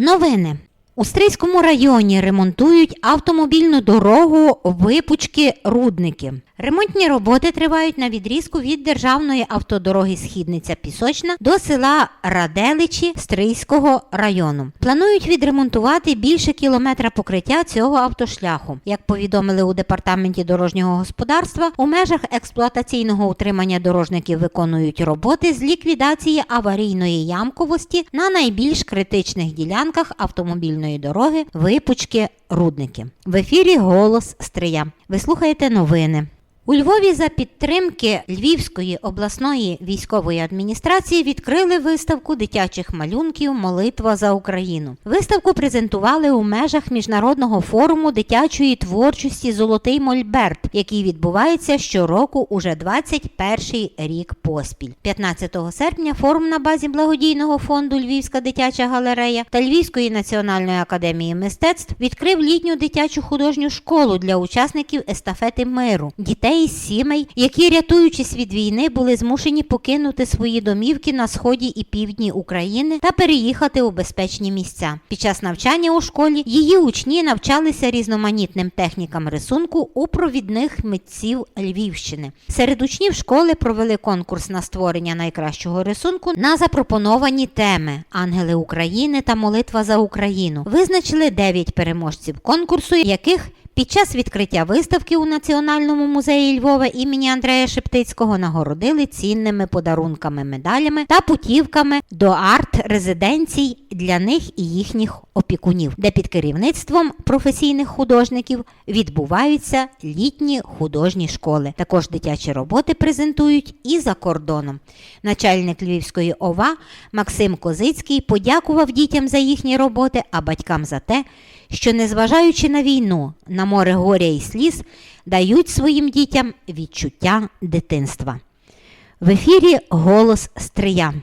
Новини. У Стрийському районі ремонтують автомобільну дорогу Випучки Рудники. Ремонтні роботи тривають на відрізку від державної автодороги Східниця Пісочна до села Раделичі Стрийського району. Планують відремонтувати більше кілометра покриття цього автошляху. Як повідомили у департаменті дорожнього господарства, у межах експлуатаційного утримання дорожників виконують роботи з ліквідації аварійної ямковості на найбільш критичних ділянках автомобільної дороги Випучки Рудники. В ефірі Голос Стрия. Ви слухаєте новини. У Львові за підтримки Львівської обласної військової адміністрації відкрили виставку дитячих малюнків Молитва за Україну. Виставку презентували у межах міжнародного форуму дитячої творчості Золотий Мольберт, який відбувається щороку уже 21 рік поспіль. 15 серпня форум на базі благодійного фонду Львівська дитяча галерея та Львівської національної академії мистецтв відкрив літню дитячу художню школу для учасників естафети миру, дітей із сімей, які, рятуючись від війни, були змушені покинути свої домівки на сході і півдні України та переїхати у безпечні місця. Під час навчання у школі її учні навчалися різноманітним технікам рисунку у провідних митців Львівщини. Серед учнів школи провели конкурс на створення найкращого рисунку на запропоновані теми Ангели України та Молитва за Україну. Визначили 9 переможців конкурсу, яких під час відкриття виставки у Національному музеї Львова імені Андрея Шептицького нагородили цінними подарунками, медалями та путівками до арт-резиденцій для них і їхніх опікунів, де під керівництвом професійних художників відбуваються літні художні школи. Також дитячі роботи презентують і за кордоном. Начальник Львівської ОВА Максим Козицький подякував дітям за їхні роботи, а батькам за те, що, незважаючи на війну, на море горя і сліз, дають своїм дітям відчуття дитинства. В ефірі Голос Стрия.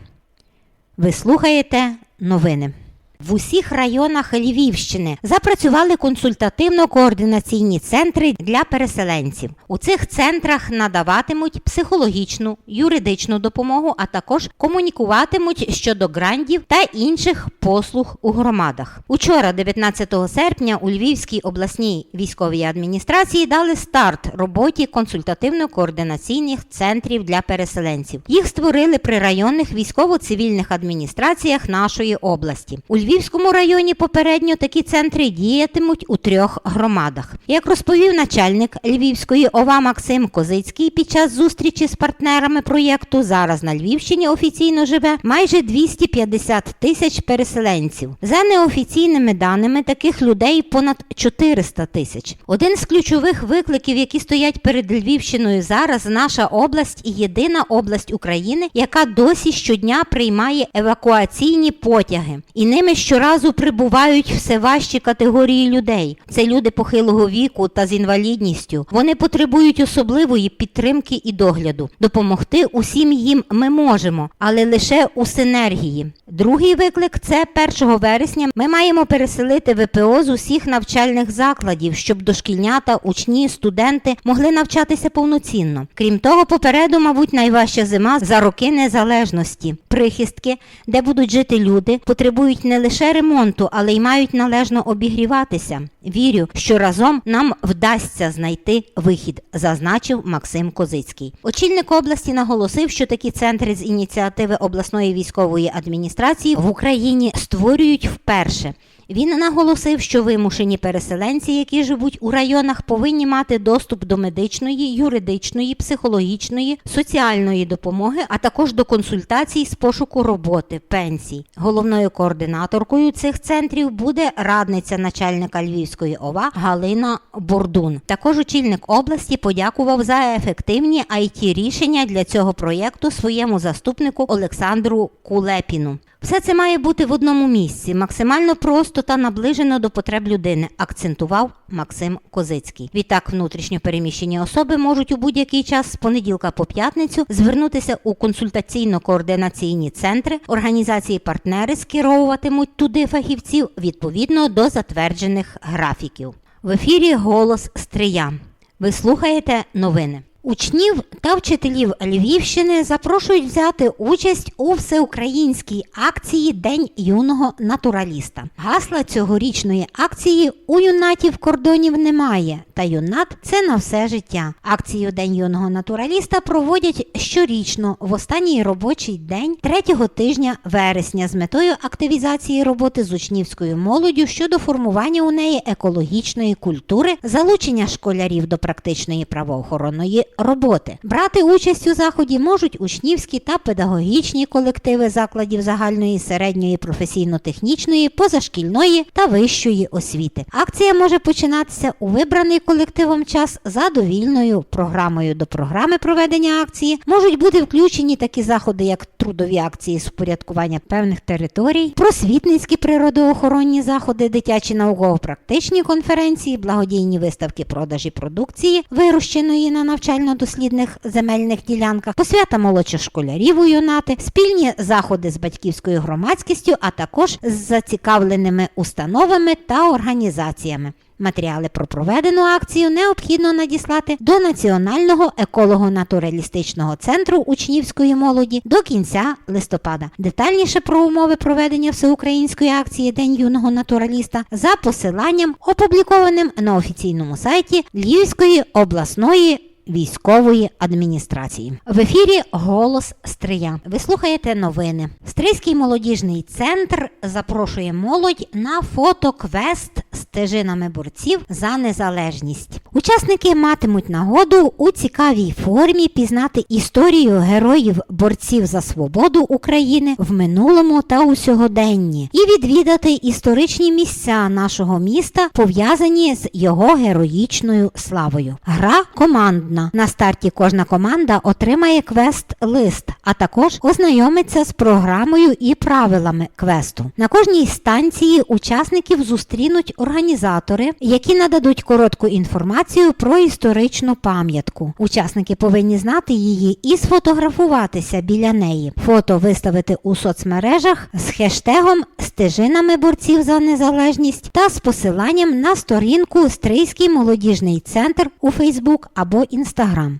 Ви слухаєте новини. В усіх районах Львівщини запрацювали консультативно-координаційні центри для переселенців. У цих центрах надаватимуть психологічну, юридичну допомогу, а також комунікуватимуть щодо грантів та інших послуг у громадах. Учора, 19 серпня, у Львівській обласній військовій адміністрації дали старт роботі консультативно-координаційних центрів для переселенців. Їх створили при районних військово-цивільних адміністраціях нашої області. У Львівському районі попередньо такі центри діятимуть у трьох громадах. Як розповів начальник Львівської ОВА Максим Козицький під час зустрічі з партнерами проєкту, зараз на Львівщині офіційно живе майже 250 тисяч переселенців. За неофіційними даними, таких людей понад 400 тисяч. Один з ключових викликів, які стоять перед Львівщиною зараз, наша область і єдина область України, яка досі щодня приймає евакуаційні потяги. І ними щоразу прибувають все важчі категорії людей. Це люди похилого віку та з інвалідністю. Вони потребують особливої підтримки і догляду. Допомогти усім їм ми можемо, але лише у синергії. Другий виклик це 1 вересня. Ми маємо переселити ВПО з усіх навчальних закладів, щоб дошкільнята, учні, студенти могли навчатися повноцінно. Крім того, попереду, мабуть, найважча зима за роки незалежності. Прихистки, де будуть жити люди, потребують не лише ремонту, але й мають належно обігріватися. Вірю, що разом нам вдасться знайти вихід, зазначив Максим Козицький. Очільник області наголосив, що такі центри з ініціативи обласної військової адміністрації в Україні створюють вперше. Він наголосив, що вимушені переселенці, які живуть у районах, повинні мати доступ до медичної, юридичної, психологічної, соціальної допомоги, а також до консультацій з пошуку роботи, пенсій. Головною координаторкою цих центрів буде радниця начальника Львівської ОВА Галина Бордун. Також очільник області подякував за ефективні it рішення для цього проєкту своєму заступнику Олександру Кулепіну. Все це має бути в одному місці, максимально просто та наближено до потреб людини, акцентував Максим Козицький. Відтак, внутрішньо переміщені особи можуть у будь-який час з понеділка по п'ятницю звернутися у консультаційно-координаційні центри. Організації партнери скеровуватимуть туди фахівців відповідно до затверджених графіків. В ефірі Голос Стрия. Ви слухаєте новини. Учнів та вчителів Львівщини запрошують взяти участь у всеукраїнській акції День юного натураліста. Гасла цьогорічної акції у юнатів кордонів немає, та юнат це на все життя. Акцію День юного натураліста проводять щорічно в останній робочий день третього тижня вересня з метою активізації роботи з учнівською молоддю щодо формування у неї екологічної культури, залучення школярів до практичної правоохоронної роботи. Брати участь у заході можуть учнівські та педагогічні колективи закладів загальної, середньої, професійно-технічної, позашкільної та вищої освіти. Акція може починатися у вибраний колективом час за довільною програмою. До програми проведення акції можуть бути включені такі заходи, як трудові акції з упорядкування певних територій, просвітницькі природоохоронні заходи, дитячі науково-практичні конференції, благодійні виставки продажі продукції, вирощеної на навчально-дослідних земельних ділянках, посвята молодших школярів у юнати, спільні заходи з батьківською громадськістю, а також з зацікавленими установами та організаціями. Матеріали про проведену акцію необхідно надіслати до Національного еколого-натуралістичного центру учнівської молоді до кінця листопада. Детальніше про умови проведення всеукраїнської акції День юного натураліста за посиланням, опублікованим на офіційному сайті Львівської обласної. Військової адміністрації в ефірі Голос Стрия. Ви слухаєте новини. Стрийський молодіжний центр запрошує молодь на фотоквест стежинами борців за незалежність. Учасники матимуть нагоду у цікавій формі пізнати історію героїв борців за свободу України в минулому та у сьогоденні і відвідати історичні місця нашого міста, пов'язані з його героїчною славою. Гра командна. На старті кожна команда отримає квест-лист, а також ознайомиться з програмою і правилами квесту. На кожній станції учасників зустрінуть організатори, які нададуть коротку інформацію про історичну пам'ятку. Учасники повинні знати її і сфотографуватися біля неї. Фото виставити у соцмережах з хештегом Стежинами борців за незалежність та з посиланням на сторінку Стрийський молодіжний центр у Фейсбук або Інстаграм.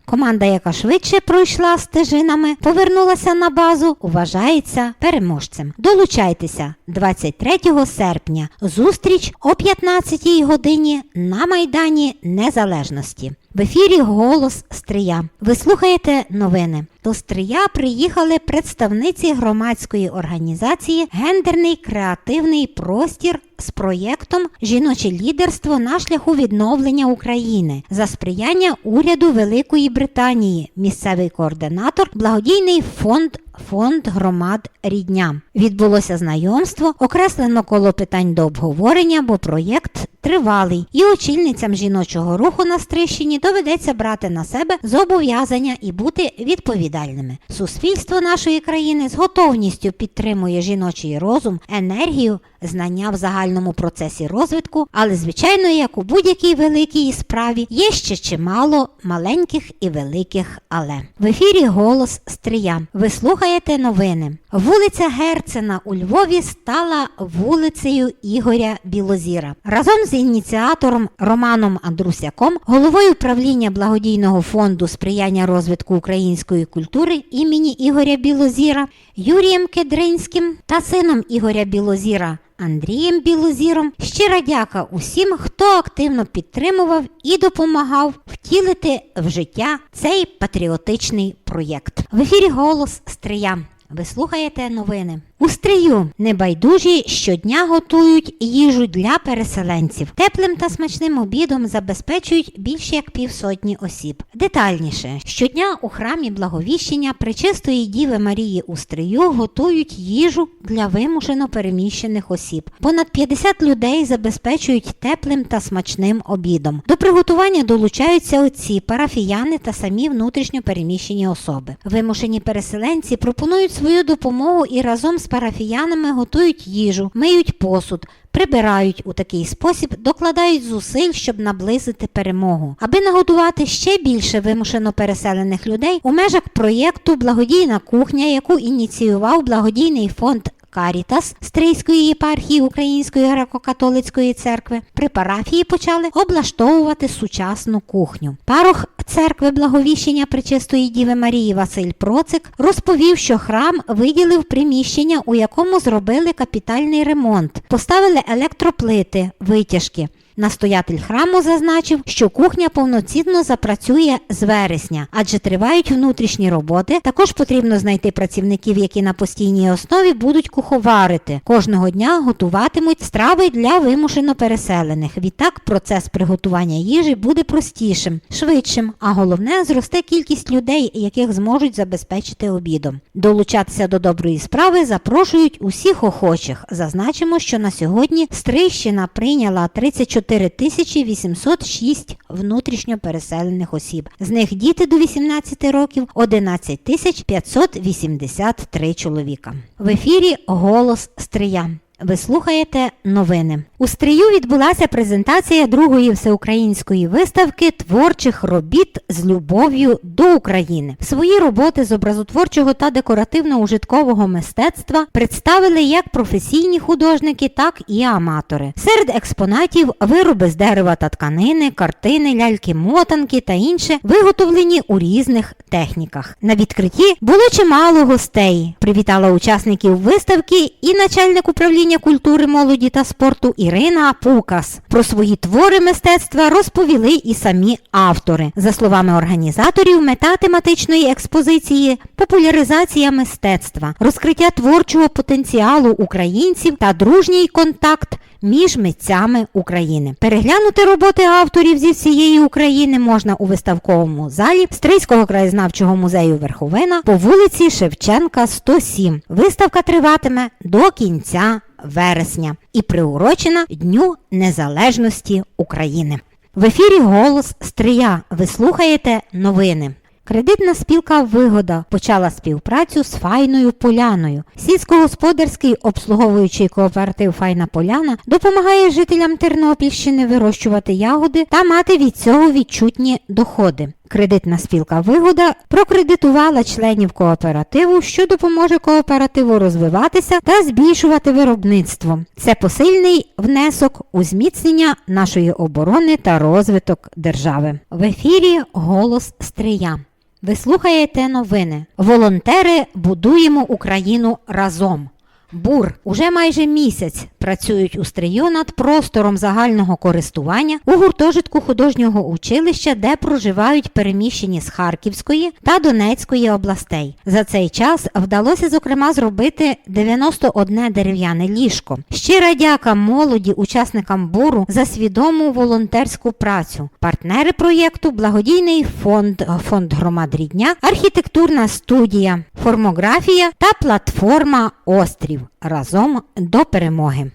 Команда, яка швидше пройшла стежинами, повернулася на базу, вважається переможцем. Долучайтеся 23 серпня. Зустріч о 15 годині на Майдані Незалежності. В ефірі Голос Стрия. Ви слухаєте новини. До Стрия приїхали представниці громадської організації Гендерний креативний простір з проєктом Жіноче лідерство на шляху відновлення України за сприяння уряду Великої Британії, місцевий координатор, благодійний фонд. Фонд громад рідня відбулося знайомство, окреслено коло питань до обговорення, бо проєкт тривалий, і очільницям жіночого руху на Стрищині доведеться брати на себе зобов'язання і бути відповідальними. Суспільство нашої країни з готовністю підтримує жіночий розум, енергію, знання в загальному процесі розвитку, але звичайно, як у будь-якій великій справі, є ще чимало маленьких і великих але. В ефірі голос Стрия. Ви слухаєте новини. Вулиця Герцена у Львові стала вулицею Ігоря Білозіра. Разом з ініціатором Романом Андрусяком, головою правління благодійного фонду сприяння розвитку української культури імені Ігоря Білозіра, Юрієм Кедринським та сином Ігоря Білозіра. Андрієм Білозіром щира дяка усім, хто активно підтримував і допомагав втілити в життя цей патріотичний проєкт. В ефірі голос Стрия. Ви слухаєте новини. У стрию небайдужі щодня готують їжу для переселенців. Теплим та смачним обідом забезпечують більше як півсотні осіб. Детальніше, щодня у храмі Благовіщення Пречистої Діви Марії у стрию готують їжу для вимушено переміщених осіб. Понад 50 людей забезпечують теплим та смачним обідом. До приготування долучаються отці, парафіяни та самі внутрішньо переміщені особи. Вимушені переселенці пропонують свою допомогу і разом з парафіянами готують їжу, миють посуд, прибирають у такий спосіб, докладають зусиль, щоб наблизити перемогу. Аби нагодувати ще більше вимушено переселених людей у межах проєкту Благодійна кухня, яку ініціював благодійний фонд Карітас Стрийської єпархії Української греко-католицької церкви при парафії почали облаштовувати сучасну кухню. Парох церкви Благовіщення Пречистої Діви Марії Василь Процик розповів, що храм виділив приміщення, у якому зробили капітальний ремонт, поставили електроплити, витяжки. Настоятель храму зазначив, що кухня повноцінно запрацює з вересня, адже тривають внутрішні роботи. Також потрібно знайти працівників, які на постійній основі будуть куховарити. Кожного дня готуватимуть страви для вимушено переселених. Відтак процес приготування їжі буде простішим, швидшим, а головне зросте кількість людей, яких зможуть забезпечити обідом. Долучатися до доброї справи запрошують усіх охочих. Зазначимо, що на сьогодні Стрищина прийняла 34 тисячі 806 внутрішньо переселених осіб. З них діти до 18 років 11 583 чоловіка. В ефірі Голос Стрия. Ви слухаєте новини. У стрію відбулася презентація другої всеукраїнської виставки творчих робіт з любов'ю до України. Свої роботи з образотворчого та декоративно-ужиткового мистецтва представили як професійні художники, так і аматори. Серед експонатів вироби з дерева та тканини, картини, ляльки-мотанки та інше виготовлені у різних техніках. На відкритті було чимало гостей. Привітала учасників виставки і начальник управління культури, молоді та спорту Ірина Пукас. Про свої твори мистецтва розповіли і самі автори. За словами організаторів, мета тематичної експозиції популяризація мистецтва, розкриття творчого потенціалу українців та дружній контакт між митцями України. Переглянути роботи авторів зі всієї України можна у виставковому залі Стрийського краєзнавчого музею Верховина по вулиці Шевченка, 107. Виставка триватиме до кінця вересня і приурочена Дню Незалежності України. В ефірі Голос Стрия. Ви слухаєте новини. Кредитна спілка Вигода почала співпрацю з Файною Поляною. Сільськогосподарський обслуговуючий кооператив Файна Поляна допомагає жителям Тернопільщини вирощувати ягоди та мати від цього відчутні доходи. Кредитна спілка Вигода прокредитувала членів кооперативу, що допоможе кооперативу розвиватися та збільшувати виробництво. Це посильний внесок у зміцнення нашої оборони та розвиток держави. В ефірі Голос Стрия. Ви слухаєте новини. Волонтери будуємо Україну разом. Бур уже майже місяць працюють у стрию над простором загального користування у гуртожитку художнього училища, де проживають переміщені з Харківської та Донецької областей. За цей час вдалося зокрема зробити 91 дерев'яне ліжко. Щира дяка молоді учасникам буру за свідому волонтерську працю. Партнери проєкту благодійний фонд фонд громад рідня, архітектурна студія, формографія та платформа Острів разом до перемоги.